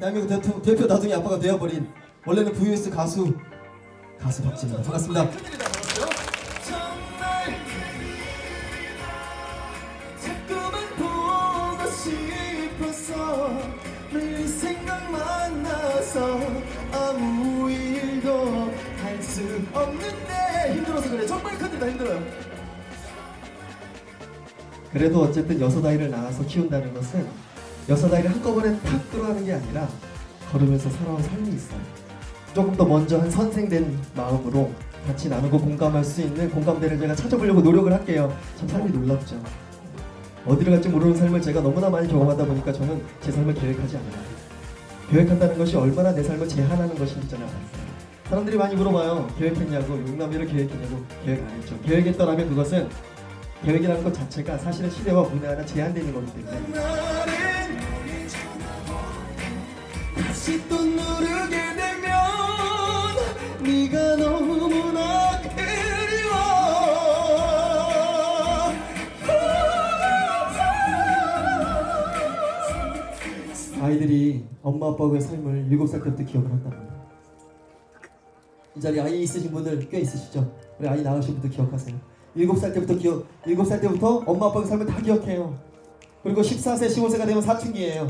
대한민국 대표, 대표 나중에 아빠가 되어버린 원래는 VOS 가수 가수 박진입니다. 반갑습니다. 아무 일도 할 수 없는데 힘들어서 그래 정말 큰일 다 힘들어요 그래도 어쨌든 여섯 아이를 낳아서 키운다는 것은 여섯 아이를 한꺼번에 탁 끌어가는 게 아니라 걸으면서 살아온 삶이 있어요. 조금 더 먼저 한 선생된 마음으로 같이 나누고 공감할 수 있는 공감대를 제가 찾아보려고 노력을 할게요. 참 삶이 놀랍죠. 어디를 갈지 모르는 삶을 제가 너무나 많이 경험하다 보니까 저는 제 삶을 계획하지 않아요. 계획한다는 것이 얼마나 내 삶을 제한하는 것인지 저는 알았어요. 사람들이 많이 물어봐요. 계획했냐고, 용남이를 계획했냐고, 계획 안 했죠. 계획했더라면 그것은 계획이라는 것 자체가 사실은 시대와 문화 하나 제한되는 거기 때문에 다시 또 누르게 되면 네가 너무나 그리워 아이들이 엄마 아빠의 삶을 7살 때부터 기억을 한답니다. 이 자리에 아이 있으신 분들 꽤 있으시죠? 우리 아이 낳으신 분들 기억하세요. 7살 때부터 기억, 7살 때부터 엄마 아빠의 삶을 다 기억해요. 그리고 14세, 15세가 되면 사춘기예요.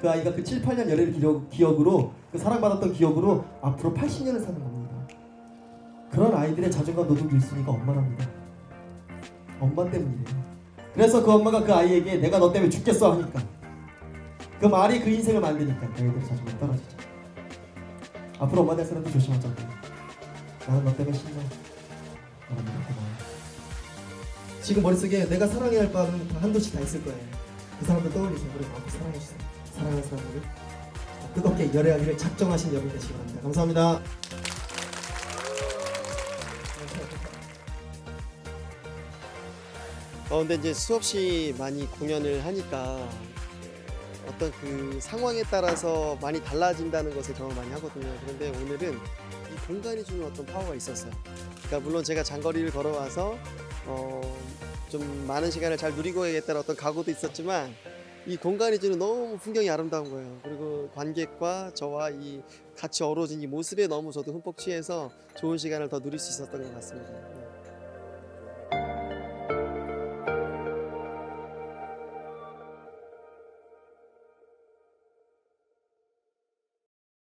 그 아이가 그 7, 8년 열애를 기억, 기억 으로 그 사랑받았던 기억으로 앞으로 80년을 사는 겁니다. 그런 아이들의 자존감 노동도 있으니까 엄마랍니다. 엄마 때문이래요. 그래서 그 엄마가 그 아이에게 내가 너 때문에 죽겠어 하니까 그 말이 그 인생을 만드니까 애들 자존감 떨어지죠. 앞으로 엄마 될 사람도 조심하자고. 나는 너 때문에 신나. 나는 이렇게 나. 지금 머릿속에 내가 사랑해야 할 바는 다 한도씩 다 있을 거예요. 그 사람들 떠올리세요. 그리고 앞으로 사랑해주세요. 사랑하는 사람들을 뜨겁게 열애하기를 작정하신 여러분 되시기 바랍니다. 감사합니다. 어 근데 이제 수없이 많이 공연을 하니까 어떤 그 상황에 따라서 많이 달라진다는 것을 경험 많이 하거든요. 그런데 오늘은 이 공간이 주는 어떤 파워가 있었어요. 그러니까 물론 제가 장거리를 걸어와서 어, 좀 많은 시간을 잘 누리고 가야겠다는 어떤 각오도 있었지만 이 공간이 주는 너무 풍경이 아름다운 거예요. 그리고 관객과 저와 이 같이 어우러진 이 모습에 너무 저도 흠뻑 취해서 좋은 시간을 더 누릴 수 있었던 것 같습니다. 네.